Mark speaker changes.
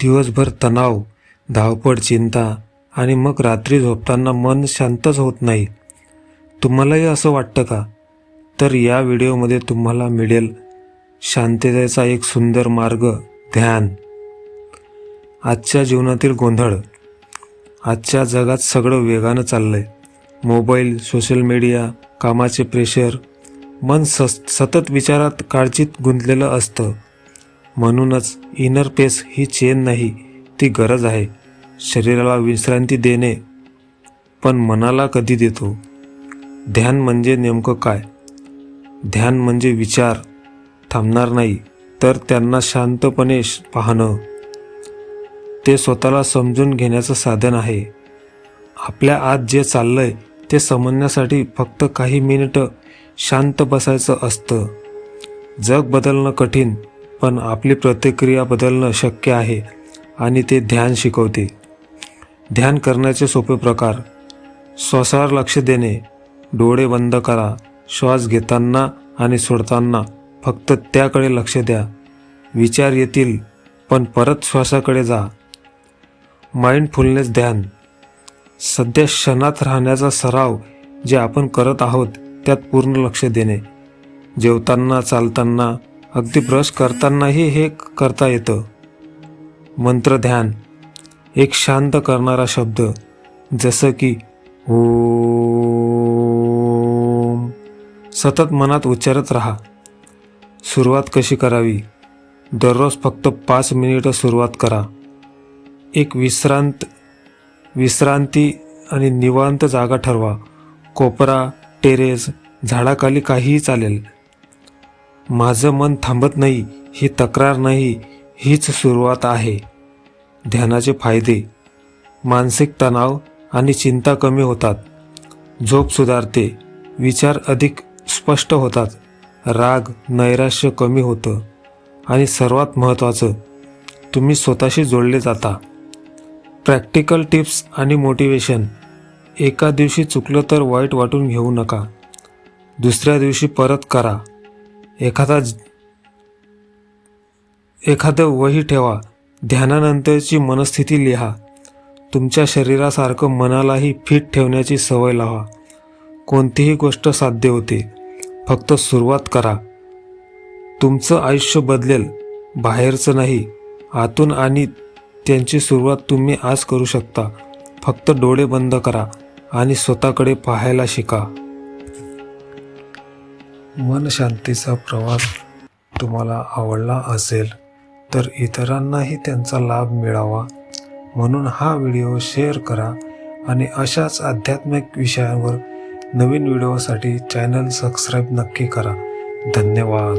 Speaker 1: दिवसभर तणाव धावपळ चिंता आणि मग रात्री झोपताना मन शांतच होत नाही. तुम्हालाही असं वाटतं का? तर या व्हिडिओमध्ये तुम्हाला मिळेल शांततेचा एक सुंदर मार्ग ध्यान. आजच्या जीवनातील गोंधळ. आजच्या जगात सगळं वेगानं चाललं आहे मोबाईल सोशल मीडिया कामाचे प्रेशर. मन स सतत विचारात काळजीत गुंतलेलं असतं. म्हणूनच इनर पेस ही चेन नाही ती गरज आहे. शरीराला विश्रांती देणे पण मनाला कधी देतो? ध्यान म्हणजे नेमकं काय? ध्यान म्हणजे विचार थांबणार नाही तर त्यांना शांतपणे श- पाहणं. ते स्वतःला समजून घेण्याचं साधन आहे. आपल्या आत जे चाललंय ते समजण्यासाठी फक्त काही मिनिटं शांत बसायचं असतं. जग बदलणं कठीण पण आपली प्रतिक्रिया बदलणं शक्य आहे आणि ते ध्यान शिकवते. ध्यान करण्याचे सोपे प्रकार. श्वासावर लक्ष देणे. डोळे बंद करा. श्वास घेताना आणि सोडताना फक्त त्याकडे लक्ष द्या. विचार येतील पण परत श्वासाकडे जा. माइंडफुलनेस ध्यान. सध्या क्षणात राहण्याचा सराव जे आपण करत आहोत त्यात पूर्ण लक्ष देणे. जेवताना चालताना अगदी ब्रश करतानाही हे करता येतं. मंत्रध्यान एक शांत करणारा शब्द जसं की ओम. सतत मनात उच्चारत राहा. सुरुवात कशी करावी? दररोज फक्त पाच मिनिटं सुरुवात करा. एक विश्रांत विश्रांती आणि निवांत जागा ठरवा. कोपरा टेरेस झाडाखाली काहीही चालेल. माझं मन थांबत नाही ही तक्रार नाही हीच सुरुवात आहे. ध्यानाचे फायदे. मानसिक तणाव आणि चिंता कमी होतात. झोप सुधारते. विचार अधिक स्पष्ट होतात. राग नैराश्य कमी होतं. आणि सर्वात महत्त्वाचं तुम्ही स्वतःशी जोडले जाता. प्रॅक्टिकल टिप्स आणि मोटिवेशन. एका दिवशी चुकलं तर वाईट वाटून घेऊ नका. दुसऱ्या दिवशी परत करा. एखादा एखादं वही ठेवा. ध्यानानंतरची मनस्थिती लिहा. तुमच्या शरीरासारखं मनालाही फिट ठेवण्याची सवय लावा. कोणतीही गोष्ट साध्य होते. फक्त सुरुवात करा. तुमचं आयुष्य बदलेल. बाहेरचं नाही. आतून आणि त्यांची सुरुवात तुम्ही आज करू शकता. फक्त डोळे बंद करा आणि स्वतःकडे पाहायला शिका. मन शांतीचा प्रवास तुम्हाला आवडला असेल तर इतरांनाही त्यांचा लाभ मिळावा. म्हणून हा व्हिडिओ शेअर करा आणि अशाच आध्यात्मिक विषयांवर नवीन व्हिडिओसाठी चॅनल सबस्क्राईब नक्की करा. धन्यवाद.